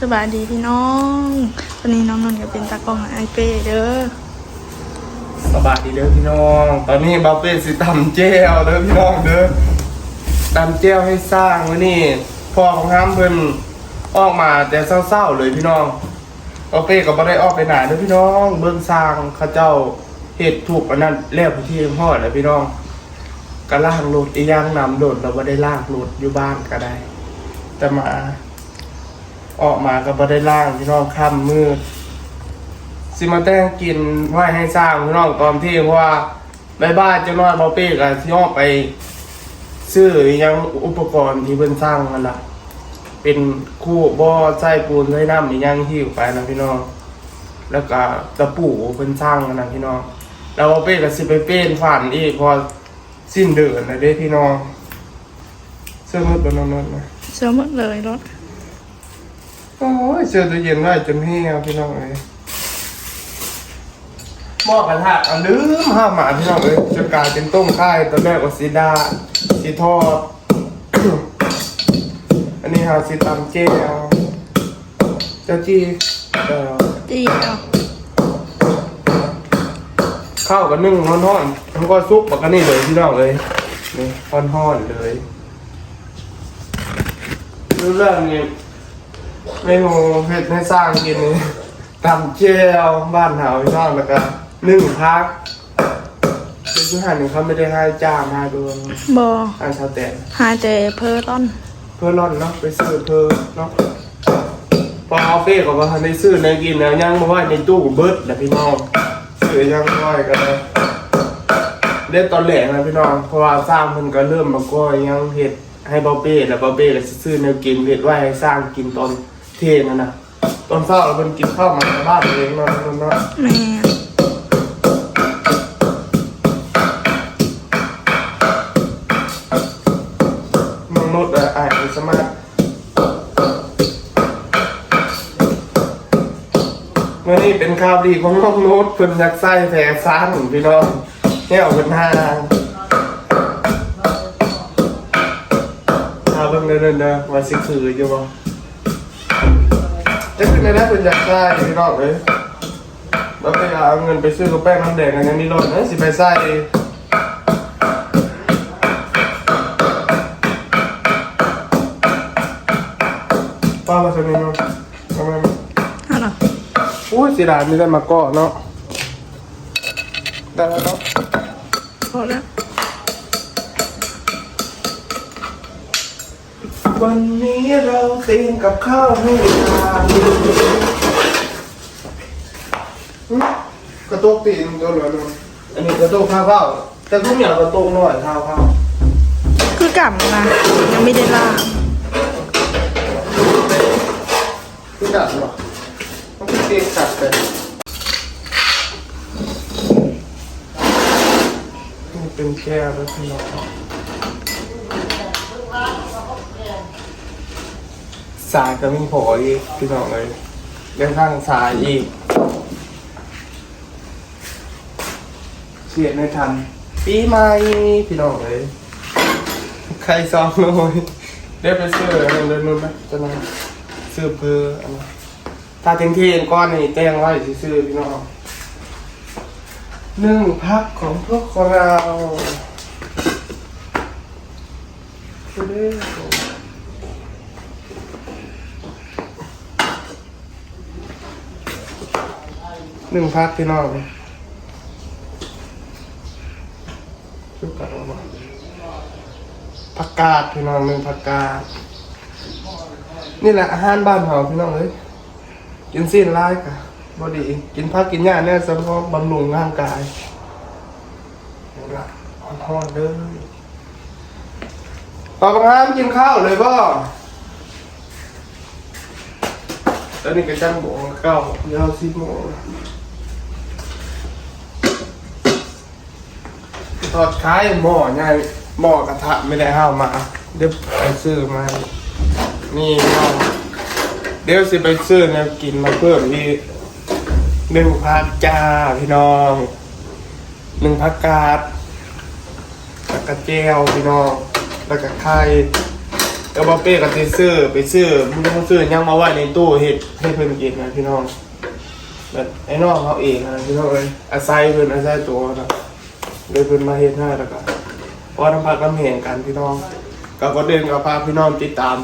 สบายดีพี่น้อง ตอนนี้น้องนนท์ก็เป็นตากล้องไอเป้เด้อสบายดีเด้อพี่น้อง ตอนนี้บาเป้สิตำเจลเด้อพี่น้องเด้อตำเจลให้สร้างไว้นี่พ่อของห้ามเพิ่นออกมาแต่เศร้าๆเลยพี่น้องบาเป้ก็บ่ได้ออกไปไหนเด้อพี่น้อง เบิ่งสร้างเขาเจ้าเฮ็ดถูกอันนั้นแล้วพิธีฮอแล้วพี่น้องก็ล่างรถอีหยังนำรถเราบ่ได้ลากรถอยู่บ้านก็ได้ แต่มา ออกมาก็บ่ได้ล่างพี่น้องค่ำมืดสิมาแต่งกินไว้ให้สร้างพี่น้องตอนที่เพราะว่าในบ้านจะน้อยบอเป้กับที่ออกไป ซื้อยังอุปกรณ์ที่เพิ่นสร้างนั่นละเป็นคู่บ่อใส่ปูนใส่น้ำอีหยังหิ้วไปนะพี่น้องแล้วก็ตะปูเพิ่นสร้างนั่นนะพี่น้องแล้วบอเป้ก็สิไปเป็นฝันอีกพอสิ้นเดือนนะเด้พี่น้องเสื้อมืดบนนอนนะเชื่อหมดเลยรถ โอ้ยเสื้อตัวเย็นได้จนเหี่ยวพี่น้องเอ้ยหม้อกระทะเอาลืมห้ามหมาพี่น้องเอ้ยจะกลายเป็นต้มข่ายตอนแรกว่าสีดาสีทอด อันนี้หาสีตำเจเอาเจ้าจีเอ่อจีเอาข้าวกับนึ่งร้อนๆแล้วก็ซุปแบบนี้เลยพี่น้องเลยนี่ร้อนๆเลยรู้เรื่องนี้ เมนูเผ็ดให้สร้างกินนี่ตำเจลบ้านเฮาพี่น้องแล้วก็นึ่งพักเป็นที่หันนี่เขาไม่ได้ให้จ้างให้ดวงบออันชาวแต่หาแต่เพอร่อนเพื่อร่อนเนาะไปซื้อเพื่อเนาะพอเอาเฟ่ก็ว่าทันได้ซื้อในกินแล้วยังมาไว้ในตู้เบิดแหละพี่น้องซื้อยังไว้ก็ได้เล่นตอนแหลกนะพี่น้องเพราะว่าสร้างมันก็เริ่มมาก็ยังเห็ดให้เบาเป้แล้วเบาเป้ก็สิซื้อแนวกินเห็ดไว้ให้สร้างกินตอน เทนั่นนะตอนเช้าเราเป็นกินข้าวมาจากบ้านเองเนาะเนาะแม่มนุษย์อะอ่านสมาร์ทเมื่อนี้เป็นข่าวดีของน้องน้ตเพิ่นอยากใส่แผลซ้านพี่น้องแก้วเป็นห้างเอาเบิ่งเดินเด้อว่าสิคืออยู่บ่ จะขึ้นได้เพิ่นอยากใส่พี่น้องเอ้ยแล้วไปเอาเงินไปซื้อกระแป้งน้ำแดงกันยังมีรถเอ้ยสิไปใส่ป้ามาสนิทเนาะทำไมเอาเหรออุ้ยสีดามีได้มาเกาะเนาะได้แล้วเนาะพอแล้ว วันนี้เราเตรียมกับข้าวให้ทานหึกระตุกตีนตัวเหลือนึงอันนี้กระตุกข้าวข้าวแต่ทุกอย่างกระตุกหน่อยข้าวข้าวคือกลับนะยังไม่ได้ล่างคือกัดหรอมันเป็นเตียงกัดเลยนี่เป็นแก้วแล้วพี่น้อง สายก็มีผออีกพี่น้องเลยเรื่องข้างสายอีกเสียไม่ทันปีใหม่พี่น้องเลยใครซ้อมเลยได้ไปซื้ออะไรเดินนู่นไหมจะนั่งซื้อเพื่ออันนั้ถ้าเต็งที่ก้อนนี่แจ้งไว้ซื้อพี่น้องหนึ่งพักของพวกเราเด้อ หนึ่งพักพี่น้องชุบกันออกมาผักกาดพี่น้องหนึ่งผักกาดนี่แหละอาหารบ้านเราพี่น้องเลยกินสิ้นไล่กะบอดี กินผักกินหญ้าเนี่ยสำหรับบำรุงร่างกายเอาละอ่อนๆเลยปอกห้ามกินข้าวเลยบ่ตอนนี้ก็จังโมงเก้ายาวสิบโมง อดคล้ายหม้อใหญ่หม้อกระทะไม่ได้ห้าวมาเดี๋ยวไปซื้อมานี่หม้อเดี๋ยวสิไปซื้อแนวกินมาเพิ่มอีกหนึ่งพักจ้าพี่น้องหนึ่งพักกาดแล้วก็แจวพี่น้องแล้วก็ไข่แล้วบอเป้ก็สิซื้อไปซื้อมึงต้องซื้อยังมาไว้ในตู้เฮ็ดให้เพิ่นกินนะพี่น้องแบบไอ้น้องเขาเองนะพี่น้องเอ้ยอาศัยเพิ่นอาศัยตัวนะ เลยเพิ่นมาเฮ็ดให้แล้วก็เพราะน้ำพักน้ำแหงกันพี่น้องก็ก็เดินกับพาพี่น้องติดตาม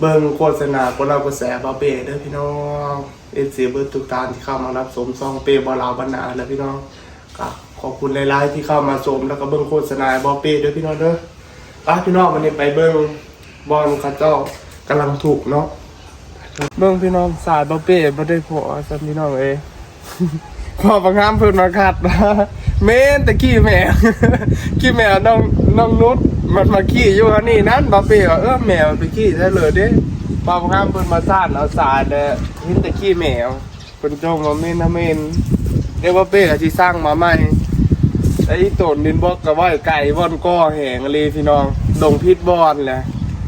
เบิ่งโฆษณาคนเรากระแสบอเป้เด้อพี่น้องเอซีเบิร์ทุกตานที่เข้ามารับชมซองเป้บอลาวบรรณาแล้วพี่น้องก็ขอบคุณหลายๆที่เข้ามาชมแล้วก็เบิ่งโฆษณาบอเป้เด้อพี่น้องเด้อไปพี่น้องวันนี้ไปเบิ่งบอลเข้าเจ้ากำลังถูกเนาะเบิ่งพี่น้องสายบอเป้บ่ได้พอซัพี่น้องเอ้ยพอบางงามเพิ่นมาคัดนะ เมนตะกี้แมว ขี้แมวน้องน้องนุชมันมาขี้อยู่อันนี้นั่นบาเป้ว่าเออแมวมันไปขี้ได้เลยเด้พอบางงามเพิ่นมาซ่านเอาสารแล้วเห็นตะขี้แมวเพิ่นจงมาเมนนะเมนเดี๋ยวบาเป้ก็สิสร้างมาใหม่ไอ้ตนดินบอกก็ว่าไก่บ่อนก้อแหงเลยพี่น้องดงพิษบอนแหละ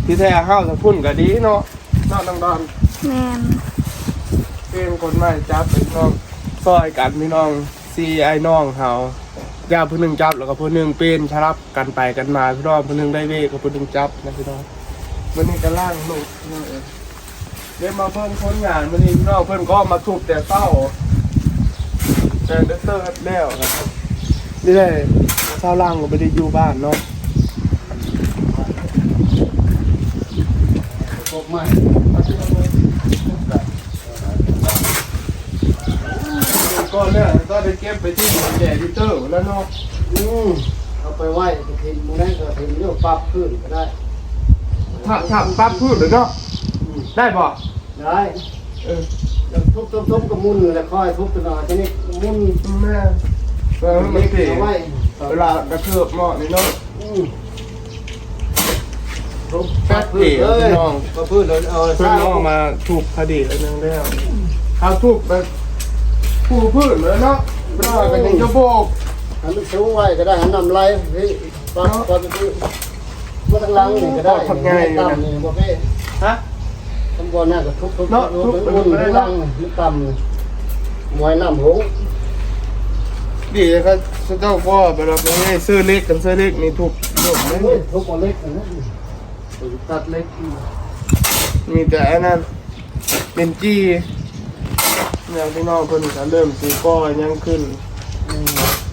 ที่แท้เฮาจะพุ่นก็ดีเนาะเนาะน้องดอนแม่นเป็นคนไม่จับเป็นน้องซอยกันพี่น้องซีไอ้น้องเขา ย่าผู้หนึ่งจับแล้วก็ผู้หนึ่งเป็นชรับกันไปกันมาพี่น้องผู้หนึ่งได้เวกับผู้หนึ่งจับนะพี่น้องวันนี้ก็ล่างลูกพี่น้องเดี๋ยวมาเพิ่มคนงานวันนี้พี่น้องเพิ่นก็มาทุบแต่เศร้าแต่เดเตอร์แล้วนะครับนี่ได้เศร้าล่างก็ไม่ได้อยู่บ้านเนาะพบใหม่ ก็เนี่ยก็ได้เก็บไปที่แก่ดิเตอร์แล้วเนาะอืมเอาไปไหว้กระถิ่นมึงได้กระถิ่นเรียกปรับขึ้นก็ได้ถ้าถ้าปั๊บพูดเลยเนาะได้ป่ะได้เออแล้วทุบทุบทุบกับมุนแล้วค่อยทุบตัวหน่อยทีนี้มุนแม่เออมันเสีเอาไว้เวลากระเทือบเหมาะนี่เนาะอืมทุบแป๊บเดียวพี่น้องก็พื้นเลยเอาเพิ่นน้องมาถูกคดีแล้วนึงแล้วเขาถูกแบ บผู้พื้นเลยเนาะเพิ่นว่ากันยังจะโบกหันสูงไว้ก็ได้หันนำไรเฮ้ยปรับปรับที่มาทางหลังนี่ก็ได้ต่ำนี่บ่เพ่ฮะทำบอลน่าก็ทุบทุบทุบมุนทางหลังนี่ต่ำนี่มวยน้ำหงดีก็เจ้าพ่อไปเราไปให้ซื้อเล็กกันซื้อเล็กนี่ถูกถูกไหมทุบเอาเล็กนะตัดเล็กมีแต่อันนั้นเป็นจี้อ ย่างพี่น้องเพิ่นก็เริ่มสีก้อยังขึ้น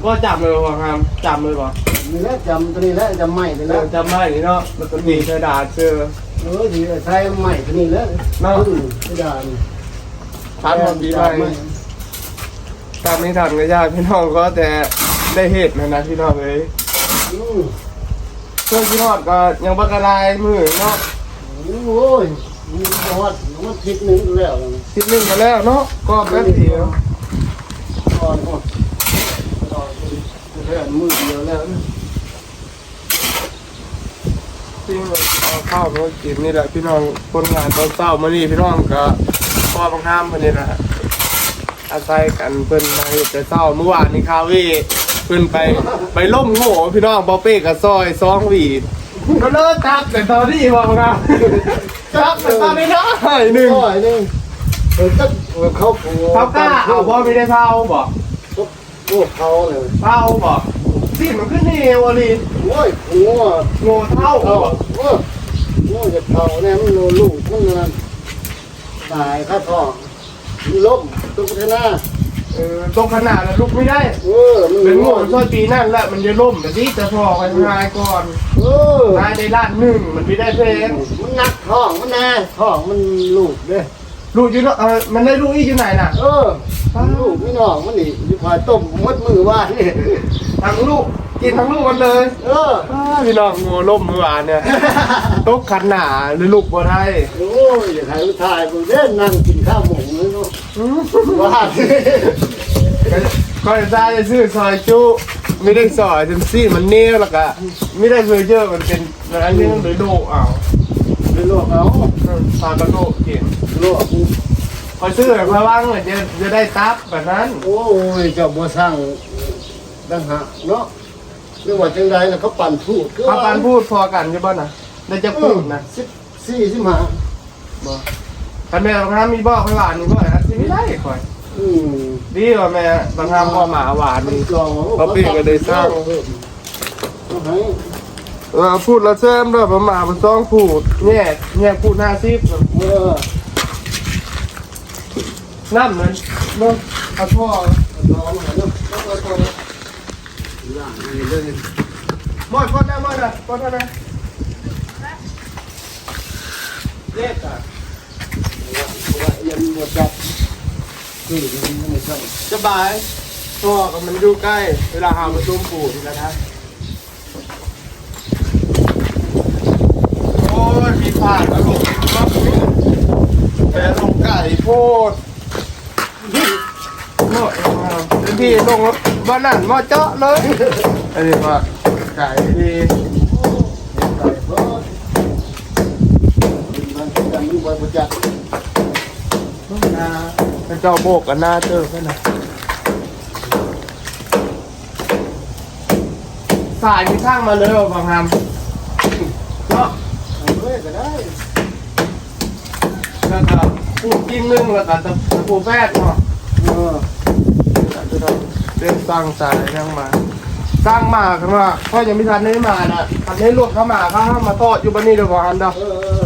ก็จับเลยว่ะครับจับเลยว่ะนี่แหละจำตัวนี้แหละจำใหม่ตัวเริ่นี้มจำได้นี่เนาะมันก็มีกระดาษเชื่อเออที่ใช้ใหม่ตัวนี้แหละเนาะไม่ได้ทันหมดปีใหม่ตามนี้ทันก็ยากพี่น้องก็แต่ได้เหตุนะนะพี่น้องเอ้ยอืมเพื่อนพี่น้องก็ยังบักกะลายมือเนาะโอ้ยมันฮอดมันทิศนึงแล้ว ทิศหนึงมาแล้วเนาะก็แป๊บเดียวก่อนก่อนแล้วมือเดียวแล้วจริงเลยเอาข้าวมากินนี่แหละพี่น้องคนงานตอนเช้ามานี่พี่น้องก็พ่อบางห้ามเพิ่นนี่แหละอาศัยกันเพิ่นมาเฮ็ดแต่เช้าเมื่อวานนี้คาเฟ่เพิ่นไปไปล่มโง่พี่น้องบอเป้กับซอยซองหวีดก็เลิกจับแต่ตอนนี้บอกนะจับแต่ตอนนี้ได้หนึ่งโอ้ยนี่ เออก็เขาเขากล้าเอาบอไม่ได้เผาบ่พวกเขาเลยเผาบ่สิมันขึ้นนี่วะลีโอ้ยหัวโง่เท่าเขาบ่โอ้ยหัวจะเขาเนี่ยมันลูกมันนั่นตายข้าท้องล้มตุ๊กตาหน้าเออตรงขนาดแล้วลุกไม่ได้ เออ มันเป็นโง่ช่วยปีนั่นแหละมันจะล่มแต่ที่จะพอกันทายก่อน เออทายในล้านหนึ่งมันไม่ได้เพลงมันหนักท้องมันแน่ท้องมันลูกเด้ ลูกอยู่เนาะเออมันได้ลูกอีกอยู่ไหนน่ะเออมันลูกพี่น้องมันนี่อยู่ภายต้มมัดมือว่านี่ทั้งลูกกินทั้งลูกกันเลย เอออ้าพี่น้องโง่ล่มเมื่อวานเนี่ยตกขันหนาหรือลูกบ่ได้โอ้ยอย่าถ่ายรูปถ่ายกูเล่นนั่งกินข้าวหมูเลยเนาะว่าก็จะจะซื้อซอยจุไม่ได้ซอยจนซี่มันเนี้ยแล้วก็ไม่ได้เลยเยอะมันเป็นอันนี้มันเลยโลกเอา ไปลวกเอาตอนกระโดดกินลวกพอซื้อเพราะว่างเหมือนจะจะได้ตับแบบนั้นโอ้ยเจ้าบัวสร้างดังหะเนาะเรื่องว่าจังใดน่ะเขาปั่นพูดคือพาปานพูดพอกันใช่ป่ะนะได้จะพูดนะสิบสี่สิบห้าบอกคันแม่บางครั้งมีบอกไปหวานนี่บ่อยนะที่ไม่ได้คอยอดีกว่าแม่บางครั้งพอหมาหวานนี่กรองเปีกก็เลยสร้าง เอาให้เออพูดละเซมด้วยประมาณมันต้องพูดแง่แง่พูดห้าสิบเออนั่นมันเนาะเอาพ่อน้องหาเรื่องต้องเอาตัวล่างนี่เลยมอดพ่อได้มอดอะพ่อได้ไหมเล็กอะยังหมดจับคือมันไม่ใช่สบายพ่อกับมันอยู่ใกล้ เวลาหาประชุมปู่ทีละนะโอ้ย มีผ่านแล้วลูกแต่ลงไก่โพดโน่ยพี่ลงบ้านนั่นมาเจาะเลยอันนี้ว่าไก่ดีไก่เพราะมันกันอยู่บนประจักษ์นาเจ้าโบกกันหน้าเจอกันนะสายที่ข้างมาเลยว่าบางฮามเนาะ เอาเลย ก็ได้แล้วก็ปูกิ้งนึ่งแล้วก็ตะปูแพทย์เนาะเออเรื่องสร้างสายนั่งมา สร้างมาคือว่าพ่อยังไม่ทันได้มาน่ะทันได้ลวกเข้ามาเข้ามาทอดอยู่บ้านนี้เดี๋ยวก่อนเด้อเออ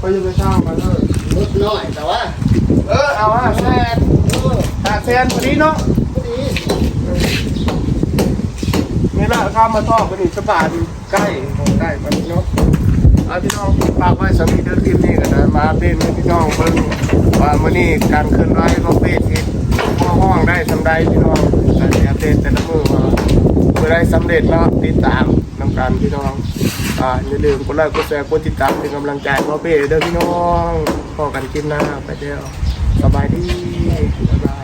ก็จะไปสร้างมาเลยลดน้อยแต่ว่า เออเอาฮะแซนเออหาแซนพอดีเนาะพอดีนี่ละข้ามาทอดกันอีกสบายใกล้ของใกล้มันเนาะาพี่น้องฝากไว้สามีเดือนคลิปนี้กันนะมาอัปเดพี่น้องเบิ่งว่ามื้อนี้การเคลื่อนไหวของเฟซที่พ่อห้องได้สำได้พี่น้องการอัปเดแต่ละมือว่าเมื่อได้สำเร็จเนาะติดตามนำกันพี่น้องอ่าอย่าลืมกดไลค์กดแชร์กดติดตามเป็นกำลังใจให้พ่อเป้เด้อพี่น้องพอกันคลิปหน้าไปเด้อสบายดีบ๊ายบาย